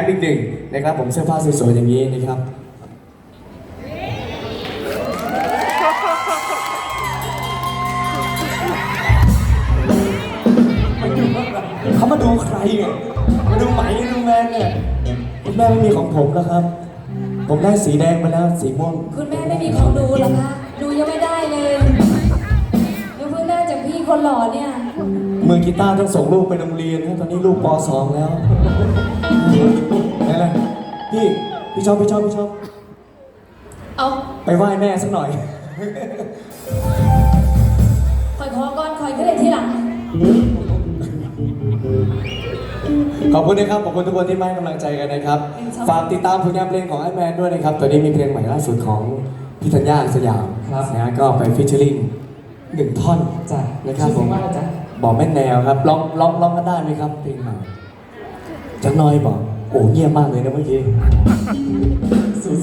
มอีกหนึ่งนะครับผมเสื้อผ้าสวยๆอย่างนี้นะครับ เขามาดูใครเนี่ยมาดูไหมดูแมนเนี่ยคุณแม่ไม่มีของผมนะครับ ผมได้สีแดงมาแล้วสีม่วงคุณแม่ไม่มีของดูเหรอคะ ดูยังไม่ได้เลยดูเพิ่งได้จากพี่คนหล่อเนี่ย มือกีตาร์ต้องส่งลูกไปโรงเรียนครับตอนนี้ลูกป .2 แล้ว อะไรพี่พี่ชอบพี่ชอบพี่ชอบเอาไปไหว้แม่สักหน่อย คอยขอก่อนคอยขึ้นเลยทีหลัง ขอบคุณนะครับ ขอบคุณทุกคนที่มาให้กำลังใจกันนะครับ ฝากติดตามผลงานเพลงของไอ้แมนด้วยนะครับ ตอนนี้มีเพลงใหม่ล่าสุดของพี่ธัญญาสยามครับนะฮะก็ไปฟิชเชอริงหนึ่งท่อนจ้ะนะครับชื่อผเพลมงว่าอะไรจ๊ะบอกแม่นแนวครับร้องร้องร้องกันได้ไหมครับเพลงใหม่ จังน้อยบอกโอ้เงียบมากเลยนะเมื่อกี้สู้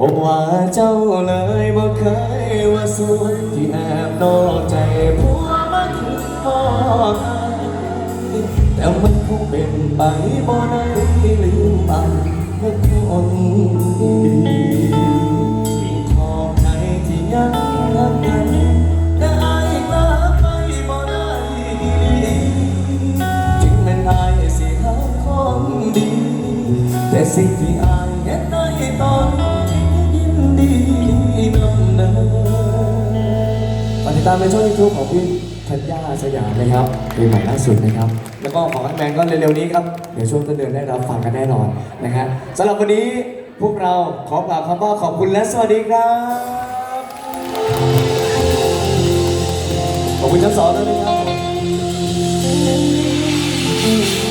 บอกว่าเจ้าเลยบอกเคยว่าสวยที่แอบนอกใจผัวมาถึงพ่อแต่มันคงเป็นไปบ่ได้ลืมอัน แต่สิ่งที่อายเห็นได้ตอนนี้ยินดีนำเนินฝากติดตามในช่องยูทูบของพี่ธัญญาสยามนะครับเพลงใหม่ล่าสุดนะครับ แล้วก็ของแอดแมนก็เร็วๆนี้ครับ เดี๋ยวช่วงต้นเดือนได้รับฟังกันแน่นอนนะฮะสำหรับวันนี้พวกเราขอกล่าวคำว่าขอบคุณและสวัสดีครับ ขอบคุณทั้งสองด้วยนะครับ